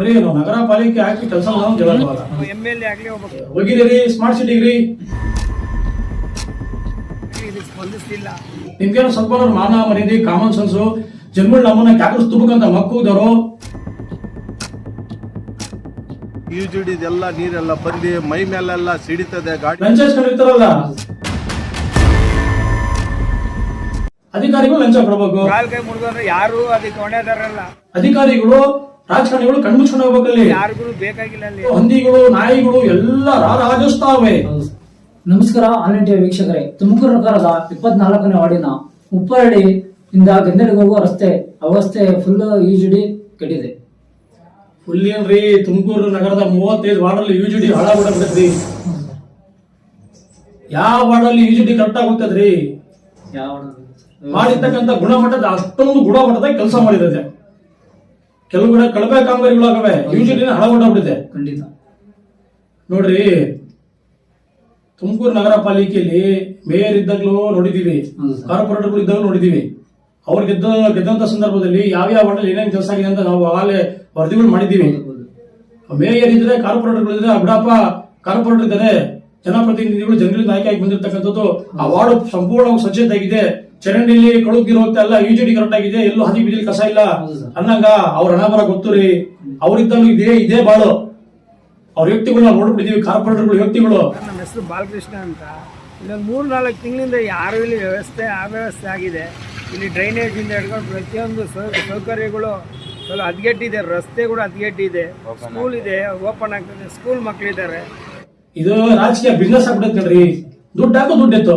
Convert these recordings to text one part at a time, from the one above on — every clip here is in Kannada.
ನೋಡ್ರಿ ನಾವು ನಗರ ಪಾಲಿಕೆ ಹಾಕಿ ಕೆಲಸ ಮಾಡೋದು ಒಬ್ಬ ಹೋಗಿದ್ದೀರಿ ಸ್ಮಾರ್ಟ್ ಸಿಟಿಗ್ರಿ ನಿಮ್ಗೇನು ಸ್ವಲ್ಪ ಮಾನ ಮರ್ಯಾದೆ ಕಾಮನ್ ಸೆನ್ಸು ಜನಗಳು ನಮ್ಮನ್ನ ಕ್ಯಾಕರ್ಸ್ ತುಂಬಕಂತ ಮಕ್ಕಳಿದವರು ಈಜುಡಿದೆಲ್ಲ ನೀರೆಲ್ಲ ಬಂದು ಮೈ ಮೇಲೆಲ್ಲ ಸಿಡಿತದೆ ಗಾಡಿ ಲಂಚ ಇಸ್ಕೊಂಡಿರ್ತಾರಲ್ಲ ಅಧಿಕಾರಿಗಳು ಲಂಚ ಕೊಡ್ಬೇಕು. ಯಾರು ಅದಕ್ಕೆ ಹೊಣೆದಾರಲ್ಲ ಅಧಿಕಾರಿಗಳು ರಾಜಕಾರಣಿಗಳು ಕಣ್ಮುಚ್ಕೊಂಡು ಹೋಗ್ಬೇಕಲ್ಲಿ. ಯಾರಿಗೂ ಬೇಕಾಗಿಲ್ಲ ಅಲ್ಲಿ. ಹಂದಿಗಳು ನಾಯಿಗಳು ಎಲ್ಲ ರಾರಾಜಿಸ್ತಾವೆ ನಮಸ್ಕಾರ ಆಲ್ ಇಂಡಿಯಾ ವೀಕ್ಷಕರೇ. ತುಮಕೂರು ನಗರದ ಇಪ್ಪತ್ನಾಲ್ಕನೇ ವಾರ್ಡಿನ ಉಪ್ಪರಳ್ಳಿ ಇಂದ ಗಂದಳಿಗೆ ಹೋಗುವ ರಸ್ತೆ ಅವಸ್ಥೆ ಫುಲ್ ಯುಜಿಡಿ ಕೆಟ್ಟಿದೆ ಫುಲ್ ಏನ್ರಿ? ತುಮಕೂರು ನಗರದ ಮೂವತ್ತೈದು ವಾರ್ಡಲ್ಲಿ ಯು ಜಿ ಡಿ ಹಾಳಾಗ್ಬಿಡತ್ರಿ ಯಾವ ವಾರ್ಡಲ್ಲಿ ಯು ಯುಜಿಡಿ ಕರೆಕ್ಟ್ ಆಗುತ್ತದ್ರಿ ಯಾವ ಮಾಡಿರ್ತಕ್ಕಂಥ ಗುಣಮಟ್ಟದ ಅಷ್ಟೊಂದು ಗುಣಮಟ್ಟದ ಕೆಲಸ ಮಾಡಿರುತ್ತೆ ಕೆಲವು ಕಡೆ ಕಳಪೆ ಕಾಮಗಾರಿಗಳಾಗವೆ. ಆಗವೆ ಯು ಜಿ ಡಿನ ಹಾಳಾಗ್ಬಿಟ್ಟಿದೆ ಖಂಡಿತ. ನೋಡ್ರಿ ತುಮಕೂರು ನಗರ ಪಾಲಿಕೆಯಲ್ಲಿ ಮೇಯರ್ ಇದ್ದಾಗಲೂ ನೋಡಿದೀವಿ. ಕಾರ್ಪೊರೇಟರ್ಗಳು ಇದ್ದಾಗಲೂ ನೋಡಿದೀವಿ. ಅವ್ರು ಗೆದ್ದ ಗೆದ್ದಂತ ಸಂದರ್ಭದಲ್ಲಿ ಯಾವ್ಯಾವ ವಾರ್ಡಲ್ಲಿ ಏನೇನು ಕೆಲಸ ಆಗಿದೆ ಅಂತ ನಾವು ಆಗಲೇ ವರದಿಗಳು ಮಾಡಿದ್ದೀವಿ. ಮೇಯರ್ ಇದ್ರೆ ಕಾರ್ಪೊರೇಟರ್ಗಳು ಇದ್ರೆ ಅಬ್ಡಾಪ ಕಾರ್ಪೊರೇಟರ್ ಇದ್ದಾರೆ ಜನಪ್ರತಿನಿಧಿಗಳು ಜನರಿಂದ ಆಯ್ಕೆ ಆಗಿ ಬಂದಿರತಕ್ಕಂಥದ್ದು ಆ ವಾರ್ಡ್ ಸಂಪೂರ್ಣವಾಗಿ ಸ್ವಚ್ಛತೆ ಆಗಿದೆ ಚರಂಡಿಲಿ ಕಳುಗಿರೋತ್ತೆ ಎಲ್ಲ ಯು ಜಿ ಡಿ ಕರೆಕ್ಟ್ ಆಗಿದೆ ಎಲ್ಲೂ ಹದಿ ಬಿದಿಲಿ ಕಸ ಇಲ್ಲ. ಅನ್ನಂಗ ಅವ್ರ ಹಣ ಬರ ಗೊತ್ತು ರೀ ಅವ್ರಿದ್ದಾಗಲೂ ಇದೇ ಇದೇ ಬಾಳು. ಅವ್ರ ವ್ಯಕ್ತಿಗಳನ್ನ ನೋಡ್ಬಿಟ್ಟಿದೀವಿ ಕಾರ್ಪೊರೇಟರ್ಗಳು ವ್ಯಕ್ತಿಗಳು. ನಮ್ಮ ಹೆಸರು ಬಾಲಕೃಷ್ಣ ಅಂತ. ಇಲ್ಲೊಂದು ಮೂರು ನಾಲ್ಕು ತಿಂಗಳಿಂದ ಯಾರು ಇಲ್ಲಿ ವ್ಯವಸ್ಥೆ ಅವ್ಯವಸ್ಥೆ ಆಗಿದೆ. ಇಲ್ಲಿ ಡ್ರೈನೇಜ್ ಇಂದ ಹಿಡ್ಕೊಂಡು ಪ್ರತಿಯೊಂದು ಸೌ- ಸೌಕರ್ಯಗಳು ಸ್ವಲ್ಪ ಅದ್ಗೆಟ್ಟಿದೆ ರಸ್ತೆ ಕೂಡ ಅದ್ಗೆಟ್ಟಿದೆ ಸ್ಕೂಲ್ ಇದೆ ಓಪನ್ ಆಗ್ತದೆ ಸ್ಕೂಲ್ ಮಕ್ಕಳಿದ್ದಾರೆ ಇದು ರಾಜಕೀಯ ಬಿಸ್ನೆಸ್ ಆಗ್ಬಿಡುತ್ತೆ ನೋಡ್ರಿ ದುಡ್ಡು ಹಾಕೋ ದುಡ್ಡು ಎತ್ತು?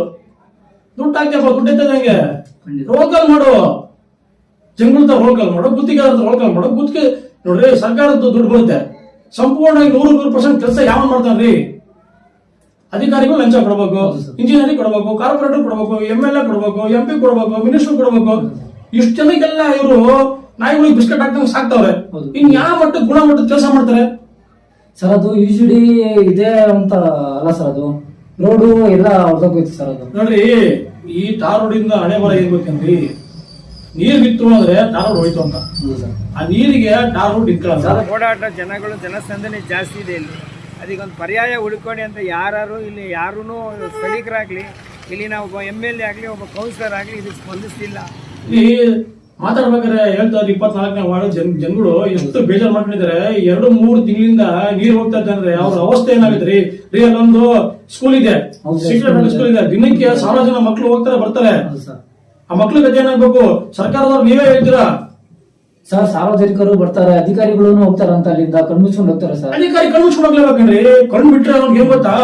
ದುಡ್ಡು ಹಾಕ್ಯಪ್ಪ ದುಡ್ಡು ಎತ್ತದ ಹೆಂಗೆ ಖಂಡಿತ. ರೋಲ್ ಕಾಲ್ ಮಾಡು. ಜನಗಳ ರೋಲ್ ಕಾಲ್ ಮಾಡು ಗುತ್ತಿಗೆದಾರ ರೋಲ್ ಕಾಲ್ ಮಾಡು. ಗುತ್ತಿಗೆ ನೋಡ್ರಿ ಸರ್ಕಾರದ ದುಡ್ಡು ಬರುತ್ತೆ ಸಂಪೂರ್ಣವಾಗಿ ನೂರು ನೂರು ಪರ್ಸೆಂಟ್ ಕೆಲಸ ಯಾವ ಮಾಡ್ತಾನ್ರಿ ಅಧಿಕಾರಿಗೂ ಲಂಚ ಕೊಡಬೇಕು. ಇಂಜಿನಿಯರಿಂಗ್ ಕೊಡಬೇಕು ಕಾರ್ಪೊರೇಟರ್ ಕೊಡಬೇಕು ಎಂ ಎಲ್ ಎ ಕೊಡಬೇಕು ಎಂ ಪಿ ಕೊಡಬೇಕು ಮಿನಿಸ್ಟರ್ ಕೊಡಬೇಕು. ಇಷ್ಟು ಜನಕ್ಕೆಲ್ಲ ಇವರು ನಾಯಿಗಳಿಗೆ ಬಿಸ್ಕೆಟ್ ಹಾಕ್ದಂಗೆ ಸಾಕ್ತವ್ರೆ. ಇನ್ ಯಾವ ಮಟ್ಟ ಗುಣಮಟ್ಟದ ಕೆಲಸ ಮಾಡ್ತಾರೆ? ಸರ್ ಅದು ಯುಜಿಡಿ ಇದೆ ಅಂತ ಅಲ್ಲ ಸರ್ ಅದು. ರೋಡು ಎಲ್ಲ ಹೊಸಕೋಯ್ತು ಸರ್ ಅದು. ನೋಡ್ರಿ ಈ ಟಾರ್ ರೋಡಿಂದ ಹಣೆ ಬರ ಏನ್ ಗೊತ್ತೇನ್ರಿ ನೀರ್ ಬಿತ್ತು ಅಂದ್ರೆ ಟಾರ್ ರೋಡ್ ಹೋಯ್ತು ಅಂತ. ಆ ನೀರಿಗೆ ಟಾರ್ ರೋಡ್ ಸರ್? ಓಡಾಟ ಜನಗಳು ಜನಸಂದಣಿ ಜಾಸ್ತಿ ಇದೆ ಇಲ್ಲಿ. ಅದಕ್ಕೊಂದು ಪರ್ಯಾಯ ಹುಡುಕೊಡಿ ಅಂತ ಯಾರು ಇಲ್ಲಿ ಯಾರೂ ಸ್ಥಳೀಕರಾಗಲಿ ಇಲ್ಲಿನ ಒಬ್ಬ ಎಂ ಎಲ್ ಎ ಆಗಲಿ ಒಬ್ಬ ಕೌನ್ಸಿಲರ್ ಆಗಲಿ ಇದಕ್ಕೆ ಸ್ಪಂದಿಸ್ತಿಲ್ಲ. ಈ ಮಾತಾಡ್ಬೇಕಾದ್ರೆ ಹೇಳ್ತಾರೆ ಇಪ್ಪತ್ನಾಲ್ಕನೇ ವಾರ್ಡ್ ಜನ್ ಜನಗಳು ಎಷ್ಟು ಬೇಜಾರ್ ಮಾಡ್ಕೊಂಡಿದ್ದಾರೆ. ಎರಡು ಮೂರು ತಿಂಗಳಿಂದ ನೀರು ಹೋಗ್ತಾ ಇದ್ದಾರೆ ಅವ್ರ ಅವಸ್ಥೆ ಏನಾಗೈತ್ರಿ ರೀ? ರೀ ಅಲ್ಲೊಂದು ಸ್ಕೂಲ್ ಇದೆ. ಸ್ಕೂಲ್ ಇದೆ. ದಿನಕ್ಕೆ ಸಾವಿರ ಜನ ಮಕ್ಕಳು ಹೋಗ್ತಾರೆ ಬರ್ತಾರೆ. ಆ ಮಕ್ಳು ಗತಿ ಏನಾಗ್ಬೇಕು? ಸರ್ಕಾರದವ್ರು ನೀವೇ ಹೇಳ್ತೀರಾ? ಸರ್ ಸಾರ್ವಜನಿಕರು ಬರ್ತಾರೆ ಅಧಿಕಾರಿಗಳು ಹೋಗ್ತಾರೆ ಅಂತ ಅಲ್ಲಿಂದ ಕಣ್ಮುಚ್ಕೊಂಡು ಹೋಗ್ತಾರೆ ಸರ್ ಅಧಿಕಾರಿ ಕಣ್ಣು ಮುಚ್ಕೊಂಡೋಗ್ಲೇಬೇಕನ್ರಿ ಕಣ್ಣು ಬಿಟ್ರೆ ಅವ್ರಿಗೆ ಏನ್ ಗೊತ್ತಾ?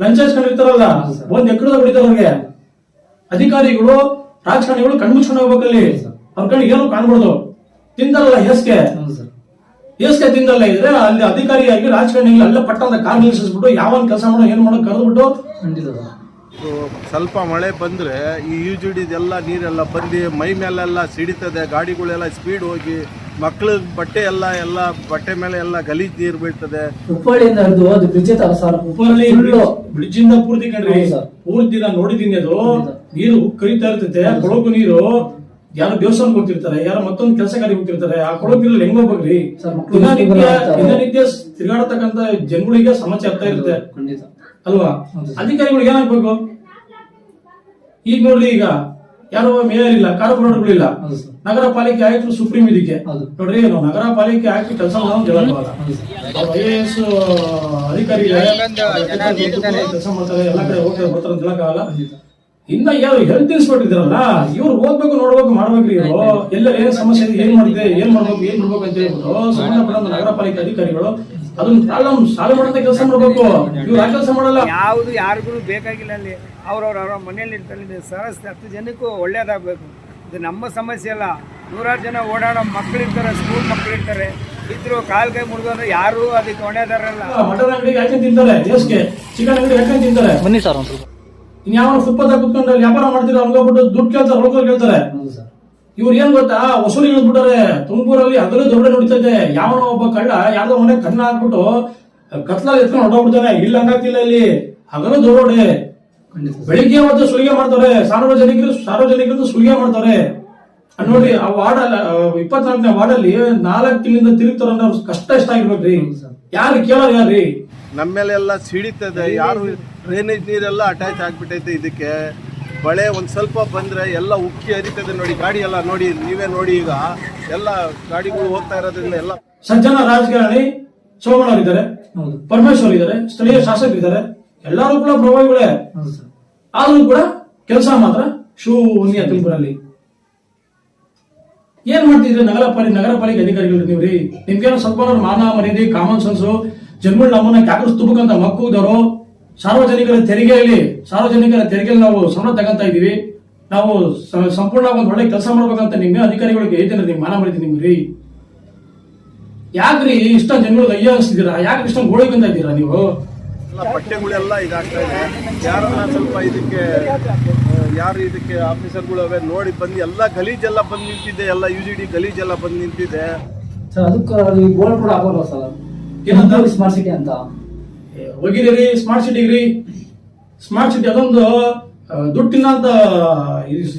ಲಂಚ ಇರ್ತಾರಲ್ಲ. ಒಂದ್ ಎಕ್ಕಡದ ಹೊಡಿತಾರೆ ಅವ್ರಿಗೆ. ಅಧಿಕಾರಿಗಳು ರಾಜಕಾರಣಿಗಳು ಕಣ್ಣು ಮುಚ್ಕೊಂಡು ಹೋಗ್ಬೇಕಲ್ಲಿ. ಅವ್ರ ಕಣ್ಣು ಏನು ಕಾಣ್ಬಾರ್ದು. ತಿಂದಲ್ಲ ಹೆಸ್ಗೆ. ಹೆಸ್ಗೆ ತಿಂದಲ್ಲ ಇದ್ರೆ ಅಲ್ಲಿ ಅಧಿಕಾರಿಯಾಗಿ ರಾಜಕಾರಣಿಗಳು ಅಲ್ಲೇ ಪಟ್ಟಂತ ಕಾರ್ ನಿಲ್ಲಿಸ್ಬಿಟ್ಟು ಯಾವನ್ ಕೆಲಸ ಮಾಡೋ ಏನ್ ಮಾಡೋ ಕರೆದ್ಬಿಟ್ಟು ಸ್ವಲ್ಪ ಮಳೆ ಬಂದ್ರೆ ಈ ಈಜುಡಿದೆಲ್ಲ ನೀರೆಲ್ಲ ಬಂದು ಮೈ ಮೇಲೆಲ್ಲ ಸಿಡಿತದೆ ಗಾಡಿಗಳೆಲ್ಲ ಸ್ಪೀಡ್ ಹೋಗಿ ಮಕ್ಳ ಬಟ್ಟೆ ಎಲ್ಲ ಎಲ್ಲ ಬಟ್ಟೆ ಮೇಲೆ ಎಲ್ಲ ಗಲೀಜ್ ನೀರು ಬೀಳ್ತದೆ. ಹುಬ್ಬಳ್ಳಿಯಿಂದ ಹಿಡಿದು ಅದು ಬ್ರಿಡ್ಜ್ ಇತ್ತಲ್ಲ ಸರ್ ಹುಬ್ಬಳ್ಳಿ ಬ್ರಿಡ್ಜ್ ಇಂದ ಪೂರ್ತಿ ಕಣ್ರಿ. ಪೂರ್ತಿ ನಾನು ನೋಡಿದ್ದೀನಿ ಅದು. ನೀರು ಕರಿತಾ ಇರ್ತೈತೆ ಕೊಳಕು ನೀರು. ಯಾರು ದೇವಸ್ಥಾನ ಹೋಗ್ತಿರ್ತಾರೆ ಯಾರು ಮತ್ತೊಂದು ಕೆಲಸ ಕಾರ್ಯ ಹೋಗ್ತಿರ್ತಾರೆ ಆ ಕೊಡೋದಿಲ್ಲ ಹೆಂಗ್ ಹೋಗ್ಬೇಕ್ರಿ? ದಿನನಿತ್ಯ ತಿರುಗಾಡತಕ್ಕಂತ ಜನಗಳಿಗೆ ಸಮಸ್ಯೆ ಆಗ್ತಾ ಇರುತ್ತೆ. ಖಂಡಿತ. ಅಲ್ವಾ. ಅಧಿಕಾರಿಗಳಿಗೆ ಏನಾಗ್ಬೇಕು ಈಗ ನೋಡ್ರಿ ಈಗ ಯಾರು ಮೇಯರ್ ಇಲ್ಲ ಸರ್. ನಗರ ಪಾಲಿಕೆ ಆಯ್ತು ಸುಪ್ರೀಂ ಇದಕ್ಕೆ. ನೋಡ್ರಿ ಏನು ನಗರ ಪಾಲಿಕೆ ಆಯ್ತು ಕೆಲಸ ಹೇಳಕ್ಕಾಗಲ್ಲ ಐ ಎ ಎಸ್ ಅಧಿಕಾರಿ ಕೆಲಸ ಮಾಡ್ತಾರೆ ಎಲ್ಲ ಕಡೆ ಹೋಗ್ತಾರೆ ಬರ್ತಾರೆ ಅಂತ ಹೇಳಕ್ಕಾಗಲ್ಲ. ಇನ್ನ ಯಾರು ಹೆಲ್ತ್ ಇನ್ಸ್ಪೆಕ್ಟರ್ ಇದಾರಲ್ಲ ಇವ್ರು ಓದ್ಬೇಕು ನೋಡ್ಬೇಕು ಮಾಡ್ಬೇಕ್ರಿ ಇವರು. ಎಲ್ಲ ಏನ್ ಸಮಸ್ಯೆ ಇದೆ ಏನ್ ಮಾಡಿದೆ ಏನ್ ಮಾಡ್ಬೇಕು ಏನ್ ಮಾಡ್ಬೇಕು ಅಂತ ಹೇಳ್ಬಿಟ್ಟು ಸಂಬಂಧಪಟ್ಟ ನಗರ ಪಾಲಿಕೆ ಅಧಿಕಾರಿಗಳು. ಅದನ್ನ ಪ್ರಾಬ್ಲಮ್ ಸಾಲ್ವ್ ಮಾಡಂತ ಕೆಲಸ ಮಾಡ್ಬೇಕು. ಇವ್ರು ಆ ಕೆಲಸ ಮಾಡಲ್ಲ. ಯಾವುದು ಯಾರಿಗೂ ಬೇಕಾಗಿಲ್ಲ ಅಲ್ಲಿ. ಅವ್ರವ್ರ ಅವ್ರ ಮನೆಯಲ್ಲಿ ಇರ್ತಾರೆ. ಸರಸ್ ಹತ್ತು ಜನಕ್ಕೂ ಒಳ್ಳೇದಾಗಬೇಕು. ಇದು ನಮ್ಮ ಸಮಸ್ಯೆ ಅಲ್ಲ. ನೂರಾರು ಜನ ಓಡಾಡೋ ಮಕ್ಕಳಿರ್ತಾರೆ ಸ್ಕೂಲ್ ಮಕ್ಕಳಿರ್ತಾರೆ ಇದ್ರು ಕಾಲ್ ಕೈ ಮುರಿದ್ರೆ ಯಾರು ಅದಕ್ಕೆ ಹೊಣೆದಾರಲ್ಲ ಮಟನ್ ಅಂಗಡಿಗೆ ಯಾಕೆ ತಿಂತಾರೆ? ದೇಶಕ್ಕೆ. ಚಿಕನ್ ಅಂಗಡಿ ಯಾಕೆ ತಿಂತಾರೆ? ಬನ್ನಿ ಸರ್ ಒಂದು ಸ್ವಲ್ಪ ಇನ್ ಯಾವ ಫುಟ್ಪಾತ್ ಕುತ್ಕೊಂಡು ಅಲ್ಲಿ ವ್ಯಾಪಾರ ಮಾಡ್ತೀರ ಅವ್ರಿಗೋಗ್ಬಿಟ್ಟು ದುಡ್ಡು ಕೇಳ್ತಾರೆ ರೊಕ್ಕ ಕೇಳ್ತಾರೆ. ಸರ್. ಇವ್ರು ಏನ್ ಗೊತ್ತಾ? ವಸೂಲಿ ಇಳಿದ್ಬಿಟ್ಟಾರೆ ತುಮಕೂರಲ್ಲಿ ಹಗಲು ದೊಡ್ಡ ನಡೀತಾ ಇದೆ. ಯಾವನೋ ಒಬ್ಬ ಕಳ್ಳ ಯಾರ್ದೋ ಮನೆ ಕಣ್ಣ ಹಾಕ್ಬಿಟ್ಟು ಕತ್ಲಲ್ಲಿ ಎತ್ಕೊಂಡು ಹೊಡೋಗ್ಬಿಡ್ತಾನೆ ಇಲ್ಲ ಹಂಗಾಗ್ತಿಲ್ಲ ಇಲ್ಲಿ. ಹಗಲು ದೊಡ್ಡೋಡೆ. ಖಂಡಿತ ಬೆಳಿಗ್ಗೆ ಮತ್ತೆ ಸುಲಿಗೆ ಮಾಡ್ತಾರೆ. ಸಾರ್ವಜನಿಕರು ಸಾರ್ವಜನಿಕರು ಸುಲಿಗೆ ಮಾಡ್ತಾರೆ. ನೋಡಿ ನೋಡ್ರಿ ಆ ವಾರ್ಡ್ ಅಲ್ಲ ಇಪ್ಪತ್ನಾಲ್ಕನೇ ವಾರ್ಡ್ ಅಲ್ಲಿ ನಾಲ್ಕು ತಿಂಗಳಿಂದ ತಿರುಗ್ತಾರ ಕಷ್ಟ ಎಷ್ಟ ಆಗಿರ್ಬೇಕ್ರಿ. ಯಾರು ಕೇಳೋರು ಯಾರ್ರಿ? ನಮ್ಮ ಮೇಲೆಲ್ಲ ಸಿಡಿತದೆ ಯಾರು ಡ್ರೈನೇಜ್ ನೀರೆಲ್ಲ ಅಟ್ಯಾಚ್ ಆಗಿಬಿಟ್ಟೈತೆ ಇದಕ್ಕೆ. ಮಳೆ ಒಂದು ಸ್ವಲ್ಪ ಬಂದರೆ ಎಲ್ಲ ಉಕ್ಕಿ ಹರಿತದೆ ನೋಡಿ ಗಾಡಿ ಎಲ್ಲ ನೋಡಿ ನೀವೇ ನೋಡಿ ಈಗ. ಎಲ್ಲ ಗಾಡಿಗಳು ಹೋಗ್ತಾ ಇರೋದ್ರಿಂದ ಎಲ್ಲ ಸಜ್ಜನ ರಾಜಕಾರಣಿ ಸೋಮಣ್ಣ ಇದ್ದಾರೆ ಹೌದು. ಪರಮೇಶ್ವರ್ ಇದ್ದಾರೆ ಸ್ಥಳೀಯ ಶಾಸಕರಿದ್ದಾರೆ. ಎಲ್ಲರೂ ಕೂಡ ಪ್ರಭಾವಿಗಳೇ. ಹೌದು ಸರ್. ಆದ್ರೂ ಕೂಡ ಕೆಲಸ ಮಾತ್ರ ಶೂನ್ಯ ತುಮಕೂರಲ್ಲಿ. ಏನ್ ಮಾಡ್ತಿದ್ರಿ ನಗರ ಪಾಲಿ ನಗರ ಪಾಲಿಕೆ ಅಧಿಕಾರಿಗಳು ನೀವು ರೀ ನಿಮ್ಗೇನೋ ಸ್ವಲ್ಪ ಮಾನ ಮರ್ಯಾದೆ ಕಾಮನ್ ಸೆನ್ಸ್ ಜನಗಳು ನಮ್ಮನ್ನ ಕ್ಯಾಕರ್ಸ್ ತುಂಬಕಂತ ಮಕ್ಕಳಿದಾರೋ ಸಾರ್ವಜನಿಕರ ತೆರಿಗೆಯಲ್ಲಿ ಸಾರ್ವಜನಿಕರ ತೆರಿಗೆಯಲ್ಲಿ ನಾವು ಸಂಬಳ ತಗೊಂತ ಇದೀವಿ ನಾವು ಸಂಪೂರ್ಣ ಒಂದು ಒಳ್ಳೆ ಕೆಲಸ ಮಾಡ್ಬೇಕಂತ ನಿಮ್ಗೆ ಅಧಿಕಾರಿಗಳಿಗೆ ಹೇಳ್ತೀನಿ ನಿಮ್ಗೆ ಮಾನ ಮಾಡಿದ್ದೀನಿ ನಿಮ್ಗೆ ರೀ. ಯಾಕ್ರಿ ಇಷ್ಟ ಜನಗಳಿಗೆ ಅಯ್ಯ ಅನಿಸ್ತಿದ್ದೀರಾ ಯಾಕೆ ಇಷ್ಟ ಬಂದ ಇದ್ದೀರಾ ನೀವು? ಎಲ್ಲ ಬಟ್ಟೆಗಳೆಲ್ಲ ಇದಾಗ್ತಾ ಇದೆ. ಯಾರನ್ನ ಸ್ವಲ್ಪ ಇದಕ್ಕೆ ಯಾರು ಇದಕ್ಕೆ ಆಫೀಸರ್ಗಳು ಅವೇ ನೋಡಿ ಬಂದು ಎಲ್ಲ ಗಲೀಜೆಲ್ಲ ಬಂದು ನಿಂತಿದೆ ಎಲ್ಲ ಯು ಜಿ ಡಿ ಗಲೀಜೆಲ್ಲ ಬಂದು ನಿಂತಿದೆ. ಸರ್ ಅದಕ್ಕೆ ಗೋಲ್ ಬೋರ್ಡ್ ಕೂಡ ಆಗೋಲ್ಲ ಸರ್? ಏನಂತ? ಸ್ಮಾರ್ಟ್ ಸಿಟಿ ಅಂತ? ಹೋಗಿರಿ ಸ್ಮಾರ್ಟ್ ಸಿಟಿ ರೀ ಸ್ಮಾರ್ಟ್ ಸಿಟಿ ಅದೊಂದು ದುಡ್ಡಿನ ಅಂತ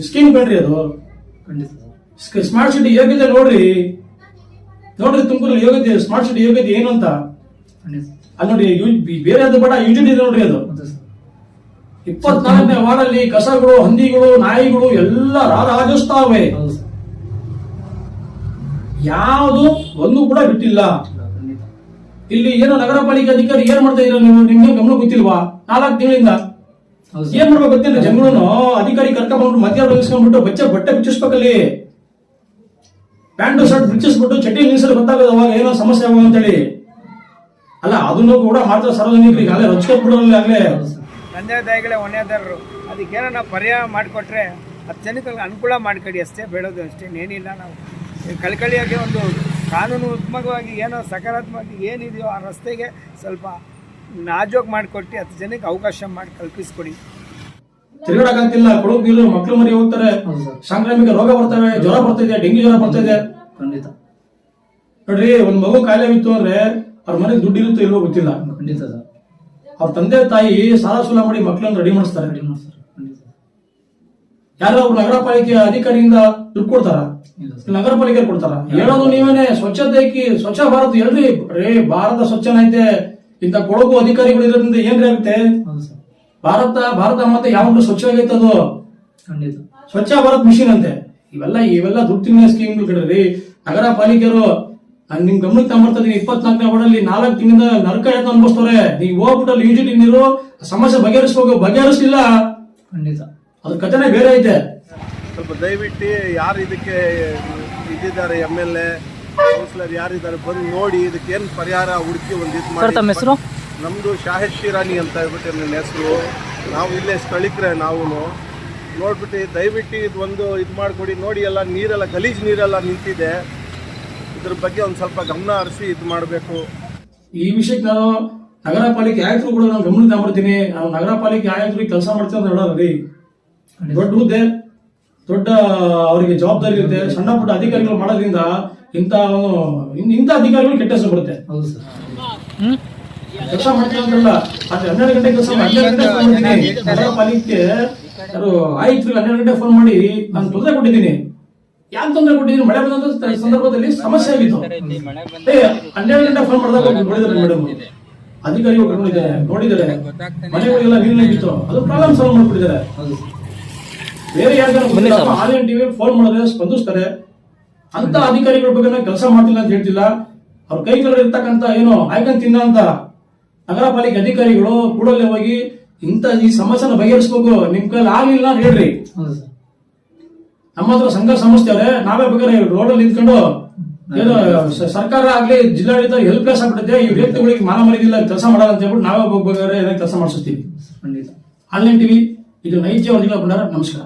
ಸ್ಕೀಮ್ ಬೇಡ್ರಿ ಅದು. ಸ್ಮಾರ್ಟ್ ಸಿಟಿ ಯೋಗ್ಯತೆ ನೋಡ್ರಿ. ನೋಡ್ರಿ ತುಮಕೂರಲ್ಲಿ ಯೋಗ್ಯತೆ ಸ್ಮಾರ್ಟ್ ಸಿಟಿ ಯೋಗ್ಯತೆ ಏನು ಅಂತ. ಅಲ್ಲಿ ನೋಡಿ ಬೇರೆ ಅದು ಬೇಡ ಇದೆ ನೋಡ್ರಿ ಅದು. ಇಪ್ಪತ್ನಾಲ್ಕನೇ ವಾರ್ಡಲ್ಲಿ ಕಸಗಳು ಹಂದಿಗಳು ನಾಯಿಗಳು ಎಲ್ಲ ರಾರಾಜಿಸ್ತಾವೆ. ಯಾವುದು ಒಂದು ಕೂಡ ಬಿಟ್ಟಿಲ್ಲ. ಇಲ್ಲಿ ಏನೋ ನಗರ ಪಾಲಿಕೆ ಅಧಿಕಾರಿ ಏನ್ ಮಾಡ್ತಾ ಇದ್ರು ನೀವು? ನಿಮ್ಗೆ ಗಮನ ಗೊತ್ತಿಲ್ವಾ? ನಾಲ್ಕು ತಿಂಗಳಿಂದ. ಏನ್ ಮಾಡ್ಬೇಕು ಗೊತ್ತಿಲ್ಲ? ಜನಗಳನ್ನು ಅಧಿಕಾರಿ ಕರ್ಕೊಂಡ್ಬಿಟ್ಟು ಮಧ್ಯಾಹ್ನ ನಿಲ್ಸ್ಕೊಂಡ್ಬಿಟ್ಟು ಬಚ್ಚ ಬಟ್ಟೆ ಬಿಚ್ಚಿಸ್ಬೇಕಲ್ಲಿ. ಪ್ಯಾಂಟು ಶರ್ಟ್ ಬಿಚ್ಚಿಸ್ಬಿಟ್ಟು ಚಟಿ ನಿಲ್ಸಲು ಗೊತ್ತಾಗದ ಅವಾಗ ಏನೋ ಸಮಸ್ಯೆ ಆಗುವ ಅಂತೇಳಿ. ಅಲ್ಲ ಅದನ್ನು ಕೂಡ ಮಾಡ್ತಾರೆ ಸಾರ್ವಜನಿಕರಿಗೆ ಆಗಲೇ ರೊಚ್ಕೊಟ್ಬಿಡೋಲ್ಲ ಅಲ್ಲೇ ಸರ್. ತಂದೆ ತಾಯಿಗಳೇ ಹೊಣೆದಾರರು. ಅದಕ್ಕೇನೋ ಏನಾರ ಪರ್ಯಾಯ ಮಾಡಿಕೊಟ್ರೆ ಹತ್ತು ಜನಕ್ಕೆ ಅನುಕೂಲ ಮಾಡಿಕೊಡಿ ಅಷ್ಟೇ ಬೇಡೋದು ಅಷ್ಟೇ ಏನಿಲ್ಲ ನಾವು. ಕಳ್ಕಳಿಯಾಗಿ ಒಂದು ಕಾನೂನು ಉತ್ಮಕವಾಗಿ ಏನೋ ಸಕಾರಾತ್ಮಕ ಏನಿದೆಯೋ ಆ ರಸ್ತೆಗೆ ಸ್ವಲ್ಪ ನಾಜೋಗ್ ಮಾಡಿಕೊಟ್ಟು ಹತ್ತು ಜನಕ್ಕೆ ಅವಕಾಶ ಮಾಡಿ ಕಲ್ಪಿಸ್ಕೊಡಿ. ತಿರುಗಾಡಕಂತಿಲ್ಲ ಕೊಡು ನೀರು ಮಕ್ಕಳು ಮರಿ ಹೋಗ್ತಾರೆ. ಸಾಂಕ್ರಾಮಿಕ ರೋಗ ಬರ್ತವೆ ಜ್ವರ ಬರ್ತಿದೆ ಡೆಂಗ್ಯೂ ಜ್ವರ ಬರ್ತಿದೆ. ಖಂಡಿತ. ನೋಡ್ರಿ ಒಂದ್ ಮಗು ಕಾಯಿಲೆ ಬಿತ್ತು ಅಂದ್ರೆ ಅವ್ರ ಮನೆಗೆ ದುಡ್ಡು ಇರುತ್ತೋ ಇಲ್ವೋ ಗೊತ್ತಿಲ್ಲ. ಖಂಡಿತ ಸರ್. ಅವ್ರ ತಂದೆ ತಾಯಿ ಸಾಲ ಸೂಲ ಮಾಡಿ ಮಕ್ಕಳನ್ನ ರೆಡಿ ಮಾಡಿಸ್ತಾರೆ. ರೆಡಿ ಮಾಡಿ ಸರ್ ಖಂಡಿತ ಯಾರೋ ಒಬ್ರು ನಗರ ಪಾಲಿಕೆ ಅಧಿಕಾರಿಯಿಂದ ದುಡ್ಡು ಕೊಡ್ತಾರ? ನಗರ ಪಾಲಿಕೆ ಕೊಡ್ತಾರ? ಹೇಳೋದು ನೀವೇನೆ ಸ್ವಚ್ಛತೆ ಸ್ವಚ್ಛ ಭಾರತ್ ಎಲ್ರಿ? ರೇ ಭಾರತ ಸ್ವಚ್ಛನೈತೆ. ಇಂತ ಕೊಡಗು ಅಧಿಕಾರಿಗಳು ಇರೋದ್ರಿಂದ ಏನ್ರಿ ಆಗುತ್ತೆ? ಭಾರತ ಭಾರತ ಮತ್ತೆ ಯಾವಾಗ್ಲೂ ಸ್ವಚ್ಛವಾಗೈತೆ ಅದು? ಖಂಡಿತ. ಸ್ವಚ್ಛ ಭಾರತ್ ಮಿಷನ್ ಅಂತೆ. ಇವೆಲ್ಲ ಇವೆಲ್ಲ ದುಡ್ಡು ತಿನ್ನ ಸ್ಕೀಮ್ಗಳು ಕಡ್ರಿ ನಗರ ಪಾಲಿಕೆಯವರು ನಿಮ್ ಗಮನಕ್ಕೆ ತಗೊಂಡ್ಬರ್ತಾ ಇದೀನಿ ಇಪ್ಪತ್ನಾಲ್ಕನೇ ವಾರ್ಡಲ್ಲಿ ನಾಲ್ಕು ತಿಂಗಳಿಂದ ನರಕ ಎತ್ತ ಅನ್ಭವಿಸ್ತವ್ರೆ ನೀವು ಹೋಗ್ಬಿಟ್ಟು ಯು ಜಿ ಟಿ ನೀರು ಸಮಸ್ಯೆ ಬಗೆಹರಿಸ್ಬೇಕು ಬಗೆಹರಿಸಲಿಲ್ಲ. ಖಂಡಿತ. ಅದ್ರ ಕಥೆನೇ ಬೇರೆ ಐತೆ. ಸ್ವಲ್ಪ ದಯವಿಟ್ಟು ಯಾರು ಇದಕ್ಕೆ ಇದ್ದಿದ್ದಾರೆ ಎಂ ಎಲ್ ಎ ಕೌನ್ಸಿಲರ್ ಯಾರಿದ್ದಾರೆ ಬಂದು ನೋಡಿ ಇದಕ್ಕೆ ಏನು ಪರಿಹಾರ ಹುಡುಕಿ ಒಂದು ಇದು ಮಾಡಿ. ತಮ್ಮ ಹೆಸರು? ನಮ್ಮದು ಶಾಹಿದ್ ಶಿರಾನಿ ಅಂತ ಹೇಳ್ಬಿಟ್ಟು ನನ್ನ ಹೆಸರು. ನಾವು ಇಲ್ಲೇ ಸ್ಥಳೀಕರೇ ನಾವು ನೋಡ್ಬಿಟ್ಟು ದಯವಿಟ್ಟು ಇದು ಒಂದು ಇದು ಮಾಡಿಕೊಡಿ ನೋಡಿ ಎಲ್ಲ ನೀರೆಲ್ಲ ಗಲೀಜು ನೀರೆಲ್ಲ ನಿಂತಿದೆ. ಇದ್ರ ಬಗ್ಗೆ ಒಂದು ಸ್ವಲ್ಪ ಗಮನ ಹರಿಸಿ ಇದು ಮಾಡಬೇಕು. ಈ ವಿಷಯಕ್ಕೆ ನಾನು ನಗರ ಪಾಲಿಕೆ ಆಯುಕ್ತರು ಕೂಡ ನಾನು ಗಮನ ತಗೊಂಡ್ಬರ್ತೀನಿ ನಾವು ನಗರ ಪಾಲಿಕೆ ಆಯುಕ್ತರಿಗೆ ಕೆಲಸ ಮಾಡ್ತೀವಿ ಅಂತ ಹೇಳೋದು ರೀ ದೊಡ್ಡ ಹುದ್ದೆ ದೊಡ್ಡ ಅವರಿಗೆ ಜವಾಬ್ದಾರಿ ಇರುತ್ತೆ. ಸಣ್ಣ ಪುಟ್ಟ ಅಧಿಕಾರಿಗಳು ಮಾಡೋದ್ರಿಂದ ಇಂಥ ಇಂಥ ಅಧಿಕಾರಿಗಳು ಕೆಟ್ಟ ಹೆಸರು ಬರುತ್ತೆ. ಹೌದು ಸರ್. ಕೆಲಸ ಆದ್ರೆ ಹನ್ನೆರಡು ಗಂಟೆ ಕೆಲಸ ಹನ್ನೆರಡು ಗಂಟೆ ಫೋನ್ ಮಾಡಿದ್ದೀನಿ ನಗರ ಪಾಲಿಕೆ ಯಾರು ಆಯ್ತು ಹನ್ನೆರಡು ಗಂಟೆ ಫೋನ್ ಮಾಡಿ ನಾನು ತೊಂದರೆ ಕೊಟ್ಟಿದ್ದೀನಿ. ಯಾಕೆ ತೊಂದರೆ ಕೊಟ್ಟಿದ್ದೀನಿ? ಮಳೆ ಬಂದಂತ ಸಂದರ್ಭದಲ್ಲಿ ಸಮಸ್ಯೆ ಆಗಿತ್ತು. ಏ ಹನ್ನೆರಡು ಗಂಟೆ ಫೋನ್ ಮಾಡಿದಾಗ ಮೇಡಮ್ ಅಧಿಕಾರಿಗಳು ಕರ್ಕೊಂಡಿದ್ದಾರೆ ನೋಡಿದ್ದಾರೆ. ಮನೆಗಳಿಗೆಲ್ಲ ನೀರು ನಿಂತಿತ್ತು ಅದು ಪ್ರಾಬ್ಲಮ್ ಸಾಲ್ವ್ ಮಾಡ್ಬಿಟ್ಟಿದ್ದಾರೆ. ಬೇರೆ ಯಾರೋ ಆನ್ಲೈನ್ ಟಿವಿ ಫೋನ್ ಮಾಡಿದ್ರೆ ಸ್ಪಂದಿಸ್ತಾರೆ. ಅಂತ ಅಧಿಕಾರಿಗಳ ಬಗ್ಗೆ ಕೆಲಸ ಮಾಡ್ತಿಲ್ಲ ಅಂತ ಹೇಳ್ತಿಲ್ಲ. ಅವ್ರ ಕೈ ಇರ್ತಕ್ಕಂತ ಏನು ಆಯ್ಕೊಂಡ್ ತಿನ್ನ ಅಂತ ನಗರ ಪಾಲಿಕೆ ಅಧಿಕಾರಿಗಳು ಕೂಡಲೇ ಹೋಗಿ ಇಂತ ಈ ಸಮಸ್ಯೆನ ಬಗೆಹರಿಸ್ಬೇಕು. ನಿಮ್ ಕೈಲಿ ಆಗ್ಲಿಲ್ಲ ಅಂತ ಹೇಳ್ರಿ. ಹೌದು ಸರ್. ನಮ್ಮ ಹತ್ರ ಸಂಘ ಸಂಸ್ಥೆ ಅವ್ರೆ ನಾವೇ ಬೇಕಾದ್ರೆ ಅಲ್ಲಿ ನಿಂತ್ಕೊಂಡು ಏನು ಸರ್ಕಾರ ಆಗ್ಲಿ ಜಿಲ್ಲಾಡಳಿತ ಹೆಲ್ಪ್ ಕೆಲಸ ಆಗ್ಬಿಡುತ್ತೆ. ಈ ವ್ಯಕ್ತಿಗಳಿಗೆ ಮಾನ ಮರಿದಿಲ್ಲ ಕೆಲಸ ಮಾಡಲ್ಲ ಅಂತ ಹೇಳ್ಬಿಟ್ಟು ನಾವೇ ಹೋಗ್ಬೇಕಾದ್ರೆ ಏನೋ ಕೆಲಸ ಮಾಡಿಸ್ತೀವಿ. ಖಂಡಿತ. ಆನ್ಲೈನ್ ಟಿವಿ ಇದು ನೈಜ ವರದಿಗಳ ಬಂಡಾರ ನಮಸ್ಕಾರ.